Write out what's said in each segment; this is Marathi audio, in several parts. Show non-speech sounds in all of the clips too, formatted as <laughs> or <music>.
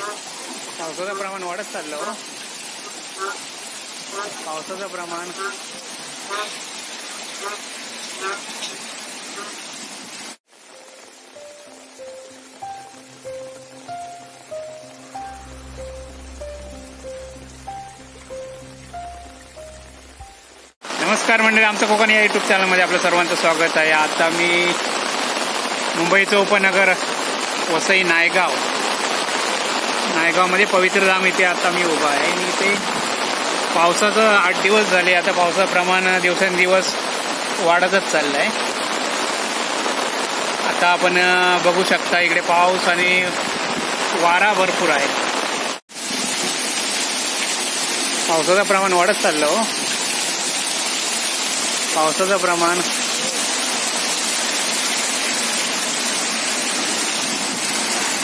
पावसाचं प्रमाण वाढत चाललं हो. पावसाचं प्रमाण. नमस्कार मंडळी आमचं कोकण या युट्यूब चॅनलमध्ये आपलं सर्वांचं स्वागत आहे. आता मी मुंबईचं उपनगर वसई नायगाव. नायगावमध्ये पवित्र धाम इथे आता मी उभा आहे. आणि इथे पावसाचं आठ दिवस झाले. आता पावसाचं प्रमाण दिवसेंदिवस वाढतच चाललं आहे आता आपण बघू शकता इकडे पाऊस आणि वारा भरपूर आहे. पावसाचं प्रमाण वाढत चाललं हो. पावसाचं प्रमाण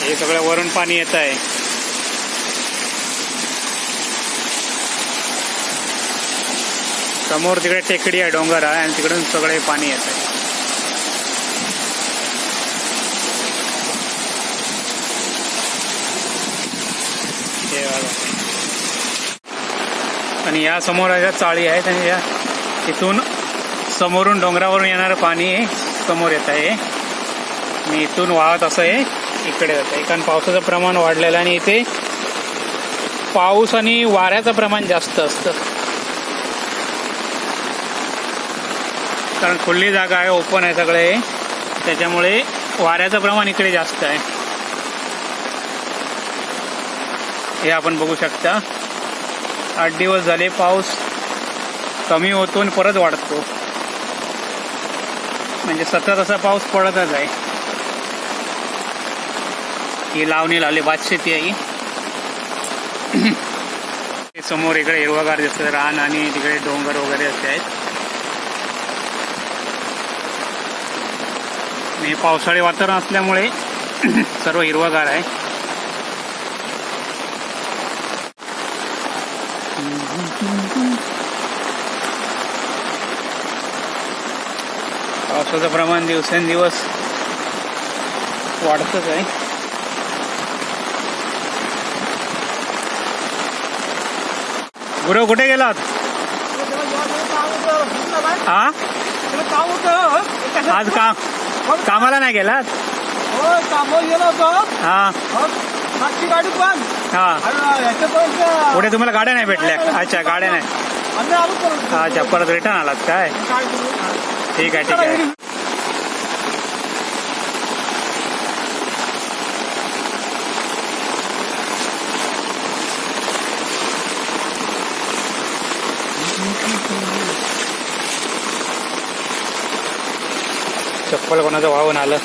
हे सगळं वरून पाणी येत आहे. समोर तिकडे टेकडी आहे डोंगर आहे आणि तिकडून सगळे पाणी येत आहे. आणि या समोर अशा चाळी आहेत आणि या इथून समोरून डोंगरावरून येणारं पाणी समोर येत आहे. आणि इथून वाहत असं हे इकडे जात आहे. कारण पावसाचं प्रमाण वाढलेलं आणि इथे पाऊस आणि वाऱ्याचं प्रमाण जास्त असतं. कारण खुल्ली जागा आहे ओपन आहे सगळे. त्याच्यामुळे वाऱ्याचं प्रमाण इकडे जास्त आहे. हे आपण बघू शकता. आठ दिवस झाले पाऊस कमी होतो आणि परत वाढतो. म्हणजे सतत असा पाऊस पडतच आहे. ही लावणी लावली भातशेती आहे ही. समोर इकडे हिरवागार दिसतं रान आणि तिकडे डोंगर वगैरे असे आहेत. हे पावसाळी वातावरण असल्यामुळे <clears throat> सर्व हिरवागार आहे. पावसाचं प्रमाण दिवसेंदिवस वाढतच आहे. गुरु कुठे गेलात? हा आज काम कामाला नाही गेलात? हो गेलो होतो. हा. हो, मागची गाडी पण. हा. आणि ह्याच्यापर्यंत पुढे तुम्हाला गाड्या नाही भेटल्या. अच्छा गाड्या नाही. आम्ही आलो परत. अच्छा परत रिटर्न आलात काय? काय करू ठीक आहे ठीक आहे. <laughs> <laughs> चप्पल कोणाचं वाहून आलं.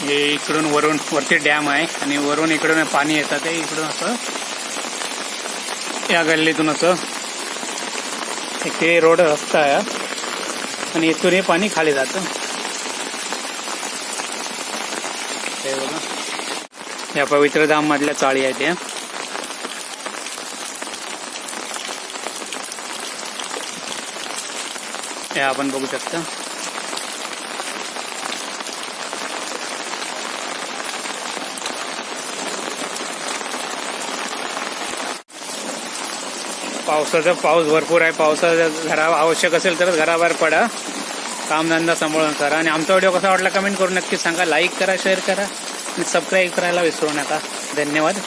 हे इकडून वरून वरती डॅम आहे आणि वरून इकडून पाणी येतं. ते इकडून असं या गल्लीतून असं ते रोड रस्ता आहे आणि इथून हे पाणी खाली जातं. आहे बघा. या पवित्र धाम मधल्या चाळी आहेत या या आपण बघू शकता. पावसाचा पाऊस भरपूर आहे. पावसाचा घरा आवश्यक असेल तरच घराबाहेर पडा. कामधंदा सांभाळून करा. आणि आमचा व्हिडिओ कसा वाटला कमेंट करून नक्की सांगा. लाईक करा शेअर करा आणि सबस्क्राईब करायला विसरू नका. धन्यवाद.